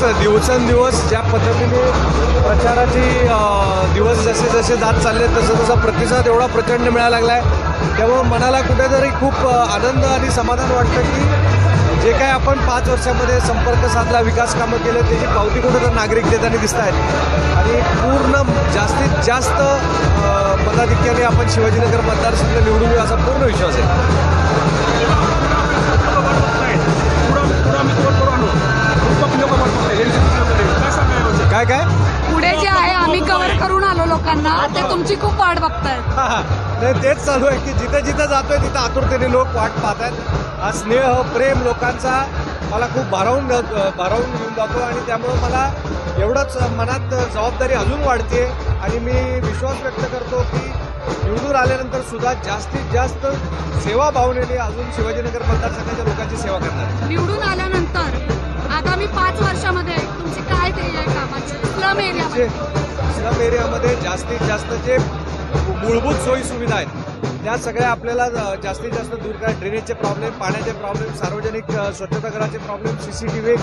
दिवसेंदिवस ज्या पद्धतीने प्रचाराची दिवस जसे जसे जात चालले तसं तसा प्रतिसाद एवढा प्रचंड मिळायला लागला आहे त्यामुळं मनाला कुठेतरी खूप आनंद आणि समाधान वाटतं की जे काय आपण पाच वर्षामध्ये संपर्क साधला विकास कामं केले त्याची पावती कुठेतरी तर नागरिक देताना दिसत आहेत आणि पूर्ण जास्तीत जास्त पदाधिकारी मताधिक्याने आपण शिवाजीनगर मतदारसंघ निवडून येऊ असा पूर्ण विश्वास आहे. काय काय? पुढे जे आहे आम्ही कव्हर करून आलो लोकांना. ते तुमची खूप वाट बघतायत. हा, हा. नाही तेच चालू आहे की जिथं जिथं जातोय तिथं आतुरतेने लोक वाट पाहत आहेत हा स्नेह प्रेम लोकांचा मला खूप भारावून भारावून घेऊन जातो आणि त्यामुळं मला एवढंच मनात जबाबदारी अजून वाढते आणि मी विश्वास व्यक्त करतो की निवडून आल्यानंतर सुद्धा जास्तीत जास्त सेवा भावनेने अजून शिवाजीनगर मतदारसंघाच्या लोकांची सेवा करणार निवडून आल्यानंतर एरियामध्ये स्लम एरियामध्ये जास्तीत जास्त जे मूलभूत सोयी सुविधा आहेत त्या सगळ्या आपल्याला जास्तीत जास्त दूर करा. ड्रेनेजचे प्रॉब्लेम पाण्याचे प्रॉब्लेम सार्वजनिक स्वच्छतागृहाचे problem C C T V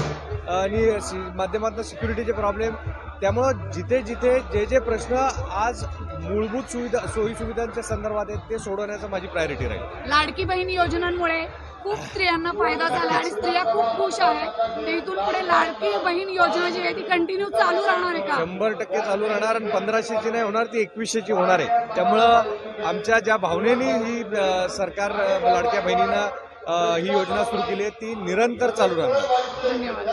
आणि सी माध्यमातून सिक्युरिटीचे प्रॉब्लेम त्यामुळं जिथे जिथे जे जे प्रश्न आज मूलभूत सुविधा सोयी सुविधांच्या संदर्भात आहेत ते सोडवण्याचं माझी प्रायोरिटी राहील. लाडकी बहीण योजनांमुळे खूप स्त्रियांना फायदा झाला आणि स्त्रिया खूप खुश आहे. तर इथून पुढे लाडकी बहीण योजना जी आहे ती कंटिन्यू चालू राहणार आहे का? शंभर टक्के चालू राहणार आणि पंधराशेची नाही होणार ती एकवीसशेची होणार आहे. त्यामुळं आमच्या ज्या भावनेने ही अ, सरकार अ, लाडक्या बहिणीनं अ, ही योजना सुरू केली आहे ती निरंतर चालू राहणार. धन्यवाद.